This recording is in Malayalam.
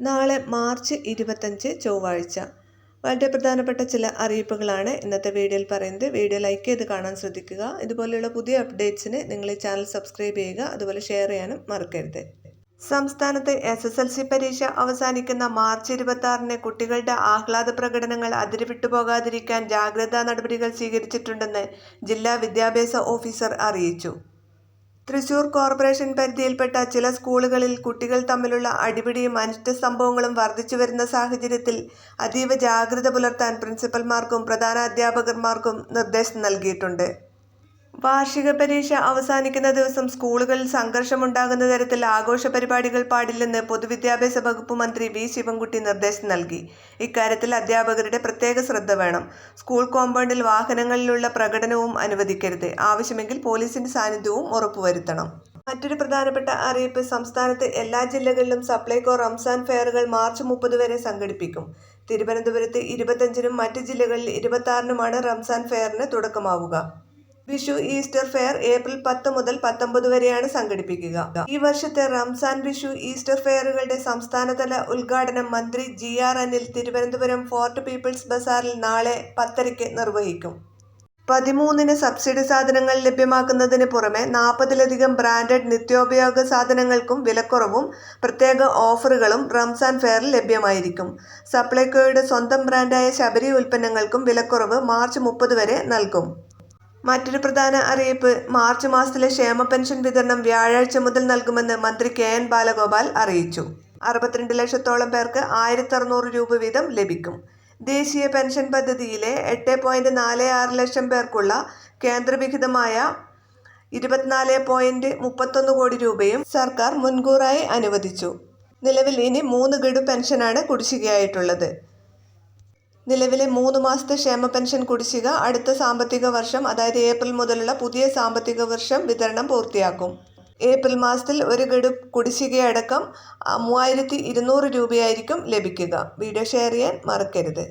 നാളെ മാർച്ച് ഇരുപത്തഞ്ച് ചൊവ്വാഴ്ച. വളരെ പ്രധാനപ്പെട്ട ചില അറിയിപ്പുകളാണ് ഇന്നത്തെ വീഡിയോയിൽ പറയുന്നത്. വീഡിയോ ലൈക്ക് ചെയ്ത് കാണാൻ ശ്രദ്ധിക്കുക. ഇതുപോലെയുള്ള പുതിയ അപ്ഡേറ്റ്സിന് നിങ്ങൾ ഈ ചാനൽ സബ്സ്ക്രൈബ് ചെയ്യുക. അതുപോലെ ഷെയർ ചെയ്യാനും മറക്കരുത്. സംസ്ഥാനത്ത് എസ് എസ് എൽ സി പരീക്ഷ അവസാനിക്കുന്ന മാർച്ച് ഇരുപത്തി ആറിന് കുട്ടികളുടെ ആഹ്ലാദ പ്രകടനങ്ങൾ അതിരുവിട്ടു പോകാതിരിക്കാൻ ജാഗ്രതാ നടപടികൾ സ്വീകരിച്ചിട്ടുണ്ടെന്ന് ജില്ലാ വിദ്യാഭ്യാസ ഓഫീസർ അറിയിച്ചു. തൃശൂർ കോർപ്പറേഷൻ പരിധിയിൽപ്പെട്ട ചില സ്കൂളുകളിൽ കുട്ടികൾ തമ്മിലുള്ള അടിപിടിയും അനിഷ്ട സംഭവങ്ങളും വർദ്ധിച്ചു വരുന്ന സാഹചര്യത്തിൽ അതീവ ജാഗ്രത പുലർത്താൻ പ്രിൻസിപ്പൽമാർക്കും പ്രധാന അധ്യാപകന്മാർക്കും നിർദ്ദേശം നൽകിയിട്ടുണ്ട്. വാർഷിക പരീക്ഷ അവസാനിക്കുന്ന ദിവസം സ്കൂളുകളിൽ സംഘർഷമുണ്ടാകുന്ന തരത്തിൽ ആഘോഷ പരിപാടികൾ പാടില്ലെന്ന് പൊതുവിദ്യാഭ്യാസ വകുപ്പ് മന്ത്രി വി ശിവൻകുട്ടി നിർദ്ദേശം നൽകി. ഇക്കാര്യത്തിൽ അധ്യാപകരുടെ പ്രത്യേക ശ്രദ്ധ വേണം. സ്കൂൾ കോമ്പൗണ്ടിൽ വാഹനങ്ങളിലുള്ള പ്രകടനവും അനുവദിക്കരുത്. ആവശ്യമെങ്കിൽ പോലീസിന്റെ സാന്നിധ്യവും ഉറപ്പുവരുത്തണം. മറ്റൊരു പ്രധാനപ്പെട്ട അറിയിപ്പ് സംസ്ഥാനത്ത് എല്ലാ ജില്ലകളിലും സപ്ലൈകോ റംസാൻ ഫെയറുകൾ മാർച്ച് മുപ്പത് വരെ സംഘടിപ്പിക്കും. തിരുവനന്തപുരത്ത് ഇരുപത്തഞ്ചിനും മറ്റ് ജില്ലകളിൽ ഇരുപത്തി ആറിനുമാണ് റംസാൻ ഫെയറിന് തുടക്കമാവുക. വിഷു ഈസ്റ്റർ ഫെയർ ഏപ്രിൽ പത്ത് മുതൽ പത്തൊമ്പത് വരെയാണ് സംഘടിപ്പിക്കുക. ഈ വർഷത്തെ റംസാൻ വിഷു ഈസ്റ്റർ ഫെയറുകളുടെ സംസ്ഥാനതല ഉദ്ഘാടനം മന്ത്രി G R Anil Thiruvananthapuram fort people's ബസാറിൽ നാളെ പത്തരയ്ക്ക് നിർവഹിക്കും. പതിമൂന്നിന് സബ്സിഡി സാധനങ്ങൾ ലഭ്യമാക്കുന്നതിന് പുറമെ നാൽപ്പതിലധികം ബ്രാൻഡഡ് നിത്യോപയോഗ സാധനങ്ങൾക്കും വിലക്കുറവും പ്രത്യേക ഓഫറുകളും റംസാൻ ഫെയറിൽ ലഭ്യമായിരിക്കും. സപ്ലൈകോയുടെ സ്വന്തം ബ്രാൻഡായ ശബരി ഉൽപ്പന്നങ്ങൾക്കും വിലക്കുറവ് മാർച്ച് മുപ്പത് വരെ നൽകും. മറ്റൊരു പ്രധാന അറിയിപ്പ് മാർച്ച് മാസത്തിലെ ക്ഷേമ പെൻഷൻ വിതരണം വ്യാഴാഴ്ച മുതൽ നൽകുമെന്ന് മന്ത്രി കെ എൻ ബാലഗോപാൽ അറിയിച്ചു. അറുപത്തിരണ്ട് ലക്ഷത്തോളം പേർക്ക് ആയിരത്തി അറുന്നൂറ് രൂപ വീതം ലഭിക്കും. ദേശീയ പെൻഷൻ പദ്ധതിയിലെ എട്ട് പോയിന്റ് നാല് ആറ് ലക്ഷം പേർക്കുള്ള കേന്ദ്രവിഹിതമായ ഇരുപത്തിനാല് പോയിന്റ് മുപ്പത്തൊന്ന് കോടി രൂപയും സർക്കാർ മുൻകൂറായി അനുവദിച്ചു. നിലവിൽ ഇനി മൂന്ന് ഗഡു പെൻഷനാണ് കുടിശ്ശികയായിട്ടുള്ളത്. നിലവിലെ മൂന്ന് മാസത്തെ ക്ഷേമ പെൻഷൻ കുടിശ്ശിക അടുത്ത സാമ്പത്തിക വർഷം അതായത് ഏപ്രിൽ മുതലുള്ള പുതിയ സാമ്പത്തിക വർഷം വിതരണം പൂർത്തിയാക്കും. ഏപ്രിൽ മാസത്തിൽ ഒരു ഗഡു കുടിശ്ശികയടക്കം മൂവായിരത്തി ഇരുന്നൂറ് രൂപയായിരിക്കും ലഭിക്കുക. വീഡിയോ ഷെയർ ചെയ്യാൻ മറക്കരുത്.